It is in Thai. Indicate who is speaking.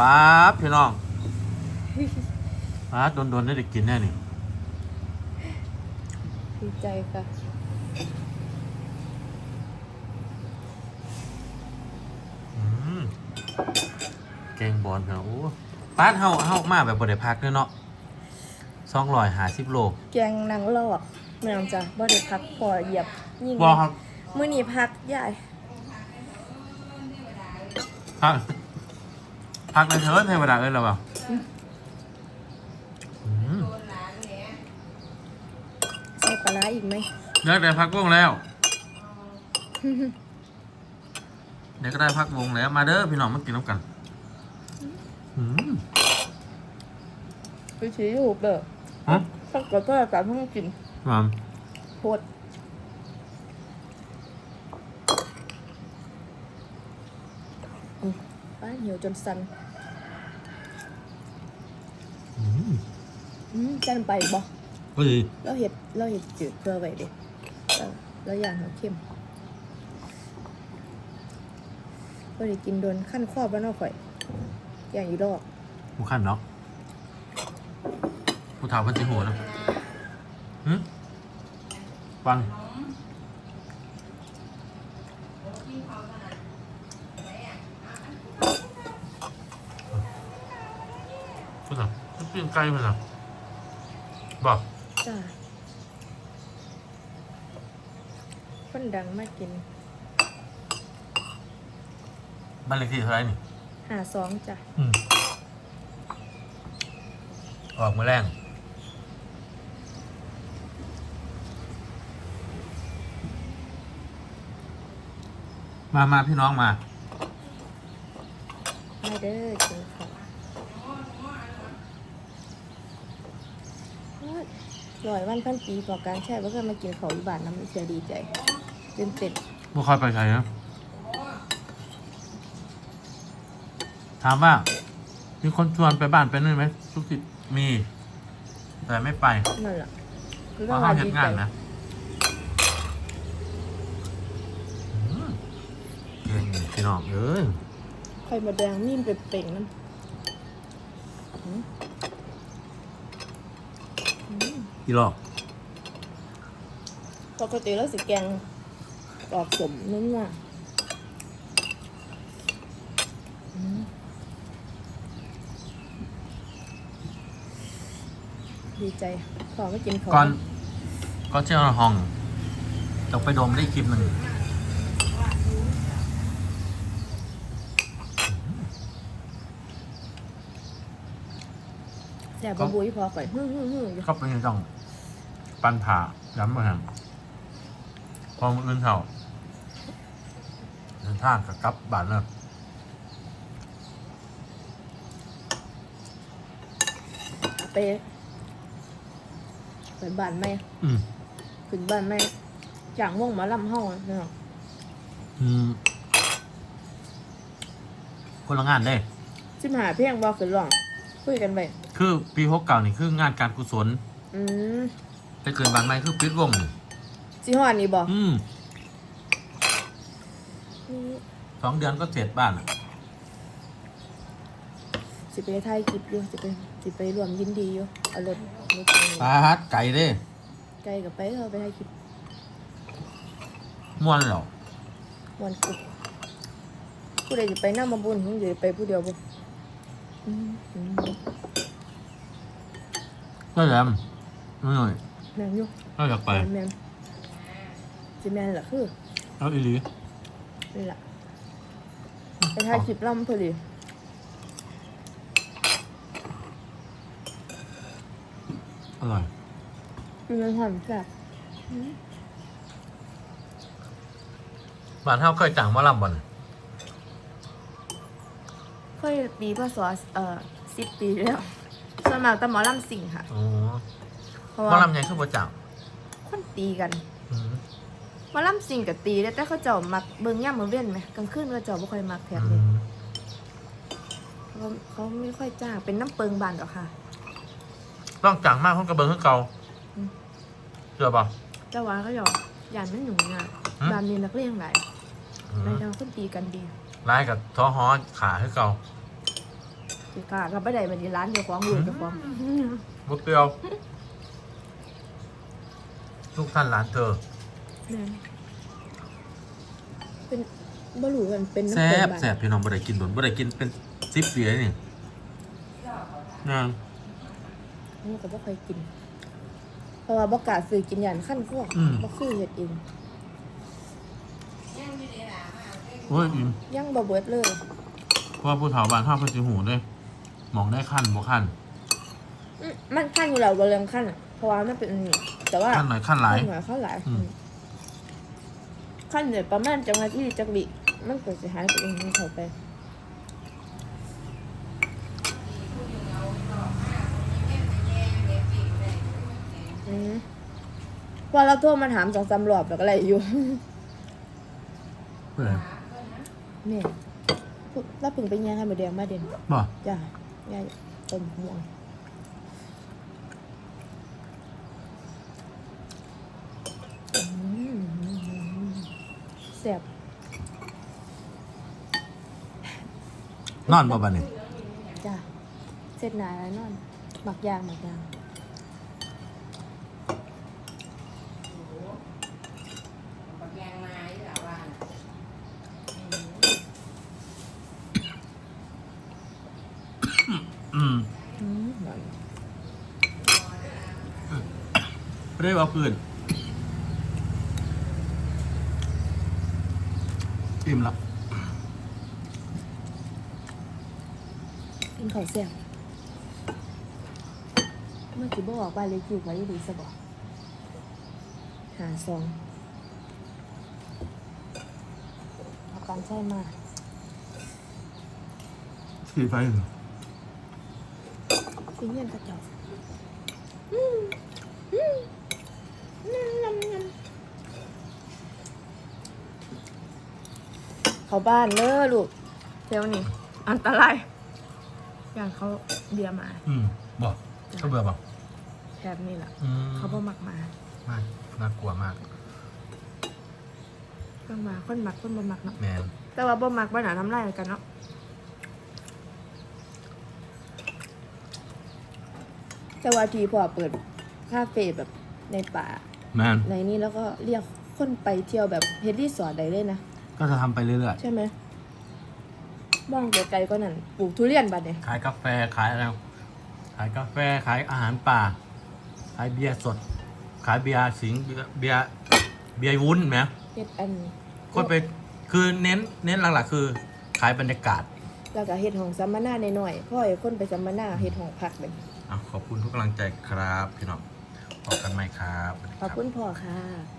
Speaker 1: ป๊าบพี่น้องป๊าบโดนๆได้ได้กินแน่นี่
Speaker 2: ดีใจค่ะ
Speaker 1: อืมแกงบอลครับโอ้ป้าดเฮาเฮามาแบบบ่ได้พักเด้อเนาะ250โล
Speaker 2: แกงนางลอกเมืองจ้ะบ่ได้พักพอเหยียบยิ่ง
Speaker 1: บ่ครับ
Speaker 2: มื้อนี้พักใหญ่
Speaker 1: พัก พักในเถิดเทวดาเอ้ยเราเปล่าอืม
Speaker 2: ใส่ปลาร้าอีกไหม
Speaker 1: เดี๋ยวได้พักวงแล้ว เดี๋ยวก็ได้พักวงแล้ว มาเด้อพี่น้องมากินน้ำกันอืม
Speaker 2: ไปชี้รูปเด้อ
Speaker 1: ฮะ
Speaker 2: พักก็ก็ตามทั้งกิน
Speaker 1: มา
Speaker 2: โพดอืมป้า หิวจนสั่น
Speaker 1: อืม
Speaker 2: อืมจันไปบ่
Speaker 1: ก็ดี
Speaker 2: เราเห็ดเราเห็ดจืดเพื่อไว้เด็กแล้วอย่างเขาเข้มก็ได้กินโดนขั้นข้อบ้านนอกข่อย อย่างอีดอก
Speaker 1: ผู้ขั้นเนาะผู้ถามพันจิหัวนะหืมฟัง ผู้ถามจะเปลี่ยนไกลไปนะบอก
Speaker 2: จ้าคนดังมากกิน
Speaker 1: บ้านเลขที่เท่าไหรนี่
Speaker 2: หาสองจ้ะ
Speaker 1: อืม ออกมาแรงมามาพี่น้องมา
Speaker 2: มาเด้อกินข้าวโอ้ ยร้อยวันพันปีต่อการใช้ว่าเคยมากินข้าวอีบานน้ำเสียดีใจตื่นเต้น
Speaker 1: ไม่ค่อยไปใครนะถามว่า มีคนชวนไปบ้านไปนู่นไหมทุกทิศมี แต่ไม่ไป
Speaker 2: นั่นแหละ
Speaker 1: เพราะเขาเห็นงานนะอืมเก่งพี่น้องเอ้ย
Speaker 2: ไข่มดแดงนิ่มเป็นเป่งๆนั่นอืมอื ม
Speaker 1: พี่หลอก
Speaker 2: ปกติแล้วสิแกงออกสมนุ่มว่ะอืมดีใจขอไม่กินของ
Speaker 1: ก่อนก่อนเที่ยวห้องต้องไปดมได้คลิปหนึ่ง
Speaker 2: แซ่บบุยพอก่อนฮึ่มฮึ่มฮึ่มอยู่
Speaker 1: ก็เป็นต้อง ปันผ่าย้ำมาแห่งพอมืออื่นเท่าเดินทางกับกลับบ้านเลย
Speaker 2: ไปไปบ้านแม่
Speaker 1: อืม
Speaker 2: ขึ้นบ้านแม่จางวงหมาลำห้องอะเนาะ
Speaker 1: อืมคนละงานได้
Speaker 2: สิมหาเพียงบอกขึ้นร้อง คุยกันไป
Speaker 1: คือปีพกเก่านี่คืองานการกุศล
Speaker 2: อืม
Speaker 1: ไปเกินบานไม้คือปิดวงนี่
Speaker 2: สิฮอดนี่บอก
Speaker 1: อืมสองเดือนก็เสร็จบ้านอะ
Speaker 2: สิไปถ่ายคลิปอยู่สิไปสิไปรวมยินดีอยู่เอารถรถไป
Speaker 1: ปาดไก่เด้
Speaker 2: ไกลกับไปเออไปถ่ายคลิป
Speaker 1: ม่วนเหรอ
Speaker 2: วันกุกผู้ใดจะไปน้ามาบุญมึงจะไปผู้เดียวบ่อืมอืม
Speaker 1: ก็แหลมไม่หน่อย
Speaker 2: แม่นอยู่
Speaker 1: ก็อยากไป
Speaker 2: แม่นสิแม่นล่ะคือ
Speaker 1: เอาอีหลี
Speaker 2: นี่ล่ะไปถ่ายคลิปลำพอดี
Speaker 1: อร่อย
Speaker 2: เป็นเงินหอมแซ่บ
Speaker 1: บ้านเฮาเคยจ้างหมาลำบ่น
Speaker 2: เคยปีพศเอ่อสิบปีแล้วส่วนมากแต่หมอลำสิ่งค่ะ
Speaker 1: อ๋อ
Speaker 2: เพ ราะ
Speaker 1: หมา
Speaker 2: ว่า
Speaker 1: ลำยังคือบ่จ้าง
Speaker 2: คนตีกัน
Speaker 1: อืม
Speaker 2: หมอลำสิ่งกับตีได้แต่เขาเจ้ามักเบิ่งย่ามมือเว้นไหมกลางคืนเขาเจ้าบ่ค่อยมักแถบ
Speaker 1: อื
Speaker 2: นี้
Speaker 1: ม
Speaker 2: เขาเขาไม่ค่อยจ้างเป็นน้ำเปิงบานหรอกค่ะ
Speaker 1: ต้องจ้างมากคนกระเบิงคือเก่า
Speaker 2: อืม
Speaker 1: เชื่อป่ะ
Speaker 2: แต่ว่าเขาหยอกยานมันหนุ่มงาน
Speaker 1: อืม
Speaker 2: บานนี้นักเลี้ยงหลาย
Speaker 1: อืม
Speaker 2: ในทางคนตีกันดี
Speaker 1: ร้ายกับท้อฮ้อขาคือเก่า
Speaker 2: สิค่ะก็ไม่ได้มันที่ร้านเจ้าของอยู่เจ้าของ
Speaker 1: บุกเกียว ทุกท่านหลานเธอ
Speaker 2: แม่นเป็นบรูกันเป็น
Speaker 1: แซ่
Speaker 2: น้ำเกลื
Speaker 1: บแซ่บพี่น้องบ่ได้กินโดนบ่ได้กินเป็นสิบปีแล้วนี่นาง
Speaker 2: นี่ก็บ่เคยกิน เพราะว่าบ่กล้าซื้อกินอย่างขั้นพวกบ่คือเฮ็ดเอง
Speaker 1: โอ้ยอิ่ม
Speaker 2: ยังบ่เบิดเลย
Speaker 1: เพราะว่าผู้เฒ่าบ้านท่าเพิ่นสิหูเด้หมองได้ขั้นบ่ขั้น
Speaker 2: อืมมันขั้นอยู่แล้วบ่เรื่องขั้นอะ เพราะว่ามันเป็นอันนี้แต่ว่า
Speaker 1: ขั้นหน่อยขั้นหลาย
Speaker 2: ขั้นหน่อยขั้นหลาย
Speaker 1: อืม
Speaker 2: ขั้นเดี๋ยวประมาณจังหวะที่จักวิมันก็สิหายไปเองมันเข้าไปอืมพอเราโทรมาถามสองสามรอบแล้วก็อะไรอยู่
Speaker 1: เพื่อ
Speaker 2: แม่แล้วเพิ่งไปแย่งให้หมาแดงมาเด่น
Speaker 1: บ่
Speaker 2: จ้าย่าต้มม่วงอืม แซ่บ
Speaker 1: นอนบ่บัดนี้
Speaker 2: จ้าเสร็จหนาแล้วนอนหมักยางหมักยาง
Speaker 1: อืม
Speaker 2: อืมหน่อย
Speaker 1: บ่ได้เอาคืน อิ่มแล้ว
Speaker 2: กินข้าวแซ่บเมื่อกี้บอกว่าเลยคิวไว้ดีสบอหาซองเอาการใช่มาก
Speaker 1: สีไฟเหรอ
Speaker 2: คุยเงียนกระจอกอืมอืมงำงำงำ เขาบ้านเด้อลูกเดี๋ยวนี้อันตรายอย่างเขาเบียร์มา
Speaker 1: อืมบ่ก็เบื่อบ่
Speaker 2: แถบนี่แหละ
Speaker 1: อืม
Speaker 2: เขาบ่มักมา
Speaker 1: มากน่ากลัวมาก
Speaker 2: ต้องมาคนมักคนบ่มักเนาะ
Speaker 1: แมน
Speaker 2: แต่ว่าบ่มักบ่หนาทำไรกันเนาะแต่ว่าทีพอเปิดคาเฟ่แบบในป่า
Speaker 1: แมน
Speaker 2: ในนี้แล้วก็เรียกคนไปเที่ยวแบบเฮดดี้สอดได้เลยนะ
Speaker 1: ก็จะทำไปเรื่อย
Speaker 2: ใช่ไหมบ้องไกลๆก็นั่นปลูกทุเรียนบัดเนี่ย
Speaker 1: ๆ ขายกาแฟขายอะไรขายกาแฟขายอาหารป่า ขายเบียร์สด ขายเบียร์สิงห์เบียร์เบียร์เบียร์วุ้นไหม
Speaker 2: เฮ็ดอัน
Speaker 1: คนไปคือเน้นเน้นหลักๆคือ ขายบรรยากาศ
Speaker 2: แล้วก็เฮ็ดของสัมมนาหน่อยๆพ่อให้คนไปสัมมนาเฮ็ดของพักเลย
Speaker 1: อะขอบคุณทุกกำลังใจครับ พี่น้องพบกันใหม่ครับสวัสดี
Speaker 2: ข
Speaker 1: รั
Speaker 2: อบคุณพ่อค่ะ